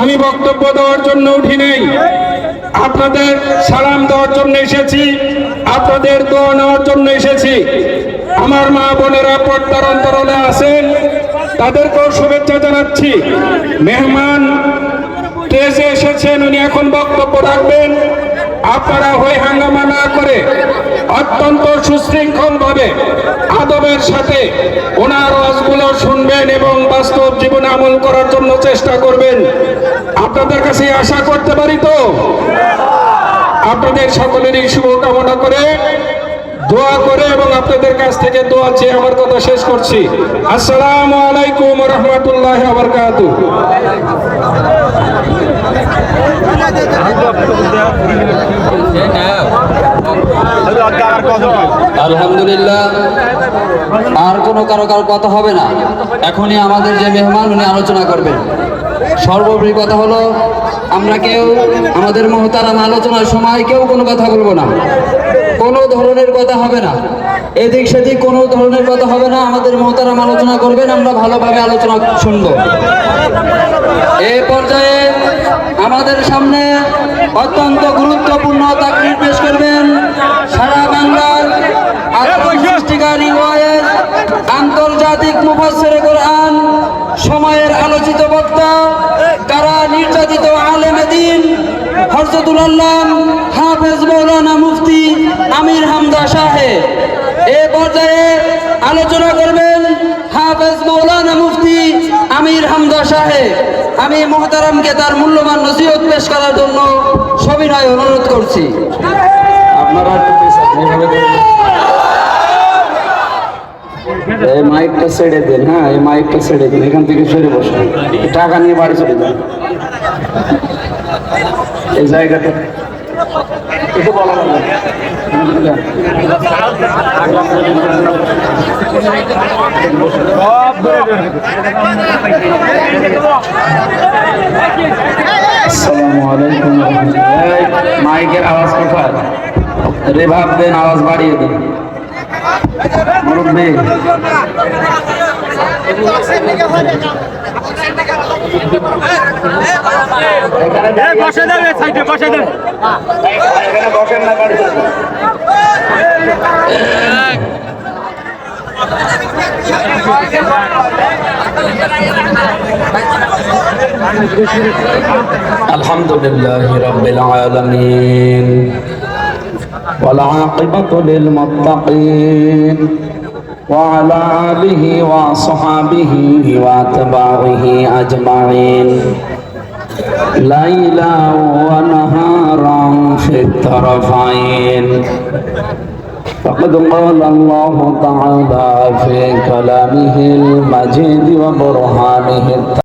আমি বক্তব্য দেওয়ার জন্য উঠি নাই। আপনাদের সালাম দেওয়ার জন্য এসেছি, আপনাদের দোয়া নেওয়ার জন্য এসেছি। আমার মা বোনেরা পর্দার অন্তরালে আছেন, তাদেরকেও শুভেচ্ছা জানাচ্ছি। মেহমান স্টেজে এসেছেন, উনি এখন বক্তব্য রাখবেন। আপনারা হয়ে অত্যন্ত সুশৃঙ্খল ভাবে আদবের সাথে ওনার ওয়াজগুলো শুনবেন এবং বাস্তব জীবনে আমল করার জন্য চেষ্টা করবেন। আপনাদের কাছে আশা করতে পারি তো? আপনাদের সকলেরই শুভকামনা করে দোয়া করে এবং আপনাদের কাছ থেকে দোয়া চেয়ে আমার কথা শেষ করছি। আসসালামু আলাইকুম রহমতুল্লাহ আবরকাত আলহামদুলিল্লাহ, আর কোনো কারও কারও কথা হবে না। এখনই আমাদের যে মেহমান, উনি আলোচনা করবেন। সর্বোপরি কথা হলো, আমরা কেউ, আমাদের মহতারাম আলোচনার সময় কেউ কোনো কথা বলব না। কোনো ধরনের কথা হবে না। এদিক সেদিক কোনো ধরনের কথা হবে না। আমাদের মহতারাম আলোচনা করবেন, আমরা ভালোভাবে আলোচনা শুনব। এই পর্যায়ে আমাদের সামনে অত্যন্ত গুরুত্বপূর্ণ আন্তর্জাতিক মুফাসসিরে কোরআন, সময়ের আলোচিত বক্তা, কারা নির্যাতিত আলেমে দিন হরজতুল আল্লাম হাফেজ মৌলানা মুফতি আমির হামদা সাহেব এ পর্যায়ে আলোচনা করবেন হাফেজ মৌলানা মুফতি আমির হামদা সাহেব আমি মোহতারামকে তার মূল্যবান নসিহত পেশ করার জন্য সবিনয় অনুরোধ করছি। আপনারা মাইকটা ছেড়ে দেন হ্যাঁ এই মাইকটা ছেড়ে দিন, এখান থেকে সরে বসুন। টাকা নিয়ে বাড়ি চলে যান। এই জায়গাটা একটু বলা মাইকের আওয়াজ কোথায় রেভাব দেন আওয়াজ বাড়িয়ে দেন। মুরব্বী বসে দেন সাইডে বসে দেন এখানে বসেন না বাড়ি চলে যান। الحمد لله رب العالمين والعاقبة للمتقين وعلى آله وصحابه واتباعه أجمعين. ليلا ونهارا في الطرفين. فقد قال الله تعالى في كلامه المجيد وبرهانه